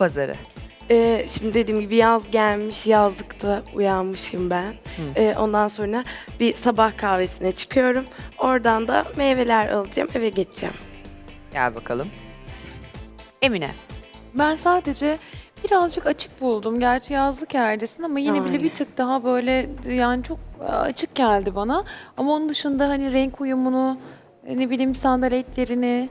pazarı. Ee, şimdi dediğim gibi yaz gelmiş, yazlıkta uyanmışım ben. Ee, ondan sonra bir sabah kahvesine çıkıyorum. Oradan da meyveler alacağım, eve geçeceğim. Gel bakalım. Emine. Ben sadece birazcık açık buldum. Gerçi yazlık yerdesin ama yine bile Aynen. bir tık daha böyle yani çok e, açık geldi bana. Ama onun dışında hani renk uyumunu, e, ne bileyim sandaletlerini,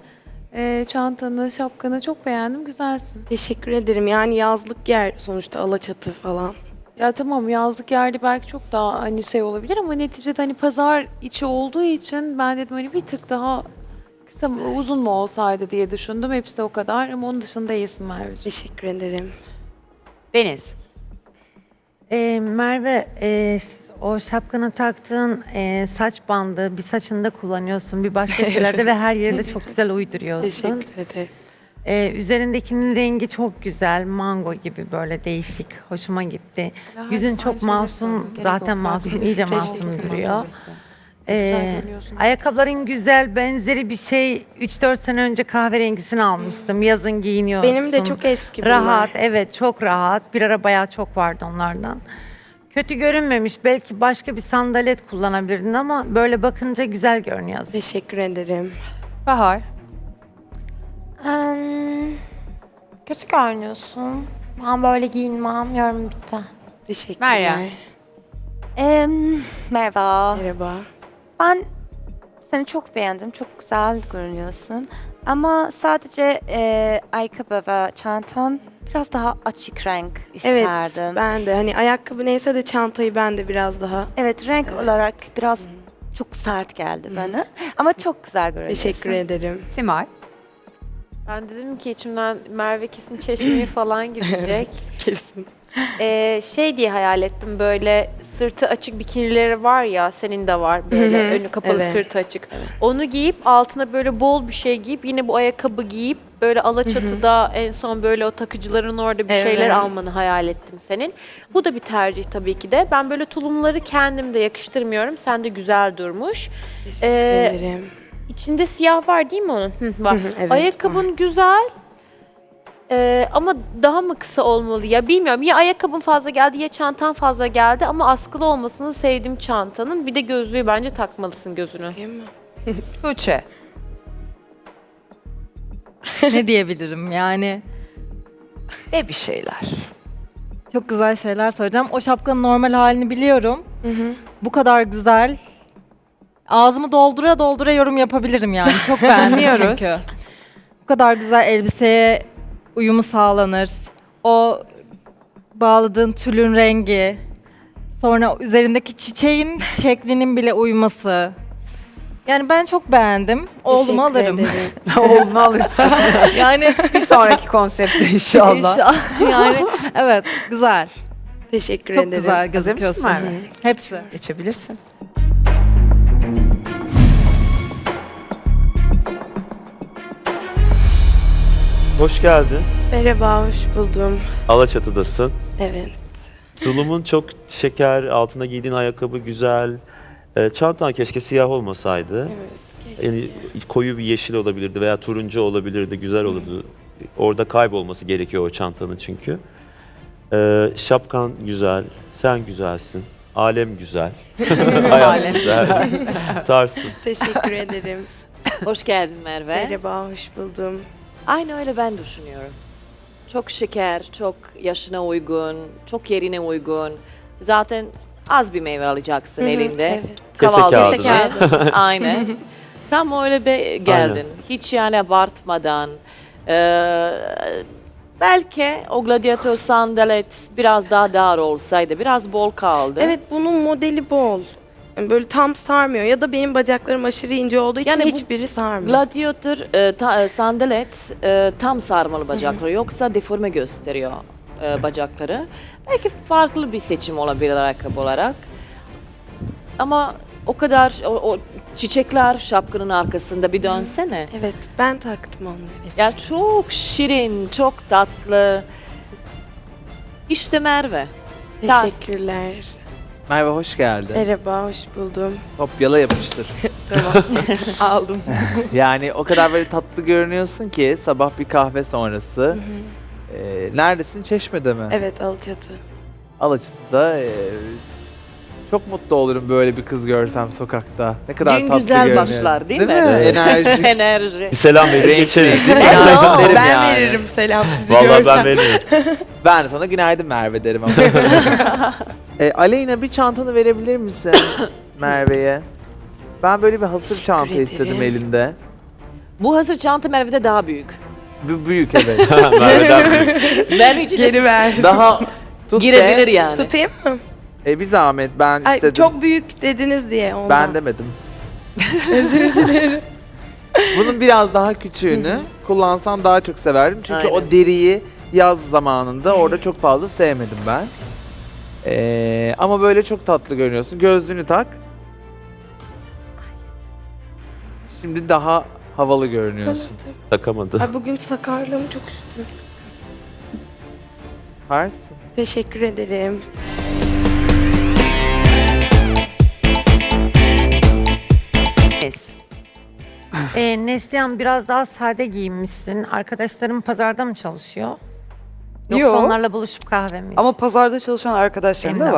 e, çantanı, şapkanı çok beğendim. Güzelsin. Teşekkür ederim. Yani yazlık yer sonuçta Alaçatı falan. Ya tamam yazlık yerde belki çok daha hani şey olabilir ama neticede hani pazar içi olduğu için ben dedim hani bir tık daha kısa mı, uzun mu olsaydı diye düşündüm. Hepsi o kadar ama onun dışında iyisin Merveciğim. Teşekkür ederim. Deniz. Ee, Merve, e, o şapkanı taktığın e, saç bandı bir saçında kullanıyorsun, bir başka şeylerde ve her yere de çok güzel uyduruyorsun. Teşekkür ederim. Ee, üzerindekinin rengi çok güzel, mango gibi böyle değişik, hoşuma gitti. Ya Yüzün çok masum. Gerek zaten yok. masum, iyice Teşekkür masum ederim. duruyor. Ee, görünüyorsun. ayakkabıların güzel, benzeri bir şey 3-4 sene önce kahverengisini almıştım. Yazın giyiniyorsun. Benim de çok eski bunlar. Rahat, evet çok rahat. Bir ara bayağı çok vardı onlardan. Kötü görünmemiş. Belki başka bir sandalet kullanabilirdin ama böyle bakınca güzel görünüyor. Teşekkür ederim. Bahar. Em, kötü görünüyorsun. Ben böyle giyinmem. Yorum bitti. Teşekkürler. Meryem. Em, merhaba. Merhaba. Ben seni çok beğendim. Çok güzel görünüyorsun. Ama sadece e, ayakkabı ve çantan biraz daha açık renk Evet, isterdim. ben de hani ayakkabı neyse de çantayı ben de biraz daha Evet, renk Evet. olarak biraz çok sert geldi bana. Ama çok güzel görünüyorsun. teşekkür ederim. Simay. Ben dedim ki içimden Merve kesin çeşmeye falan gidecek. Kesin. Ee, şey diye hayal ettim böyle sırtı açık bikinileri var ya senin de var böyle Hı hı, önü kapalı evet. sırtı açık. Onu giyip altına böyle bol bir şey giyip yine bu ayakkabı giyip böyle Alaçatı'da en son böyle o takıcıların orada bir şeyler Evet. almanı hayal ettim senin. Bu da bir tercih tabii ki de. Ben böyle tulumları kendim de yakıştırmıyorum. Sen de güzel durmuş. Teşekkür Ee, ederim. İçinde siyah var değil mi onun? Hı, var. Evet, Ayakkabın güzel. Ee, ama daha mı kısa olmalı ya bilmiyorum. Ya ayakkabın fazla geldi ya çantan fazla geldi ama askılı olmasını sevdim çantanın. Bir de gözlüğü bence takmalısın gözünü. Değil mi? Tuğçe. ne diyebilirim yani De bir şeyler. çok güzel şeyler söyleyeceğim. O şapkanın normal halini biliyorum. Hı hı. Bu kadar güzel. Ağzımı doldura doldura yorum yapabilirim yani. Çok beğendim Dinliyoruz. çünkü. Bu kadar güzel elbiseye uyumu sağlanır. O bağladığın tülün rengi. Sonra üzerindeki çiçeğin şeklinin bile uyması. Yani ben çok beğendim. Oğlumu Teşekkür alırım. ederim. Oğlunu alırsın. yani bir sonraki konseptte inşallah. İnşallah. yani evet güzel. Teşekkür Çok ederim. güzel Hazır mısın gözüküyorsun. Merve? Hepsi. Geçebilirsin. Hoş geldin. Merhaba, hoş buldum. Alaçatı'dasın. Evet. Tulumun çok şeker, altına giydiğin ayakkabı güzel. Ee, çantan keşke siyah olmasaydı. Evet. keşke. Yani koyu bir yeşil olabilirdi veya turuncu olabilirdi, güzel olurdu. Orada kaybolması gerekiyor o çantanın çünkü. Ee, şapkan güzel, sen güzelsin. Alem güzel. Hayat Alem güzel. Tarsın. Teşekkür ederim. Hoş geldin Merve. Merhaba, hoş buldum. Aynı öyle ben düşünüyorum. Çok şeker, çok yaşına uygun, çok yerine uygun. Zaten az bir meyve alacaksın elinde. Evet. Kese Kahvaltı kağıdı. için. Aynen. Tam öyle be geldin. Hiç yani abartmadan. Ee, belki o gladyatör sandalet biraz daha dar olsaydı, biraz bol kaldı. Evet, bunun modeli bol. Böyle tam sarmıyor ya da benim bacaklarım aşırı ince olduğu için Yani bu hiçbiri sarmıyor. Gladyatör e, ta- e, sandalet e, tam sarmalı bacakları yoksa deforme gösteriyor e, bacakları. Belki farklı bir seçim olabilir ayakkabı olarak. Ama o kadar o, o çiçekler şapkanın arkasında bir dönsene. Evet, ben taktım onları. Ya çok şirin, çok tatlı. İşte Merve. Teşekkürler. Merve hoş geldin. Merhaba, hoş buldum. Kopyala yapıştır. Tamam. Aldım. yani o kadar böyle tatlı görünüyorsun ki sabah bir kahve sonrası Ee, neredesin? Çeşme'de mi? Evet Alaçatı. Alaçatı'da. ee, çok mutlu olurum böyle bir kız görsem sokakta. Ne kadar Gün tatlı güzel görünüyor. başlar, değil mi? Evet. Enerjik. Enerji. Bir selam verin içeri. Günaydın derim ben yani. veririm selam sizi Vallahi görsem. ben veririm. Ben sana günaydın Merve derim ama. E, Aleyna bir çantanı verebilir misin Merve'ye? Ben böyle bir hasır Teşekkür çanta ederim. istedim elinde. Bu hazır çanta Merve'de daha büyük. Bu büyük evet. Merve'den büyük. Merve için Geri ver. Daha tut girebilir de. yani. Tutayım mı? E, bir zahmet ben Ay, istedim. çok büyük dediniz diye ondan. Ben demedim. Özür dilerim. Bunun biraz daha küçüğünü kullansan daha çok severdim. Çünkü o Aynen. deriyi yaz zamanında orada çok fazla sevmedim ben. Ee, ama böyle çok tatlı görünüyorsun. Gözlüğünü tak. Şimdi daha havalı görünüyorsun. Takamadı. Ay, bugün sakarlığım çok üstün. Varsın. Teşekkür ederim. Es. Ee, Neslihan biraz daha sade giyinmişsin. Arkadaşların pazarda mı çalışıyor? Yoksa Yok. onlarla buluşup kahve mi Ama pazarda çalışan arkadaşlarım Benim da de var.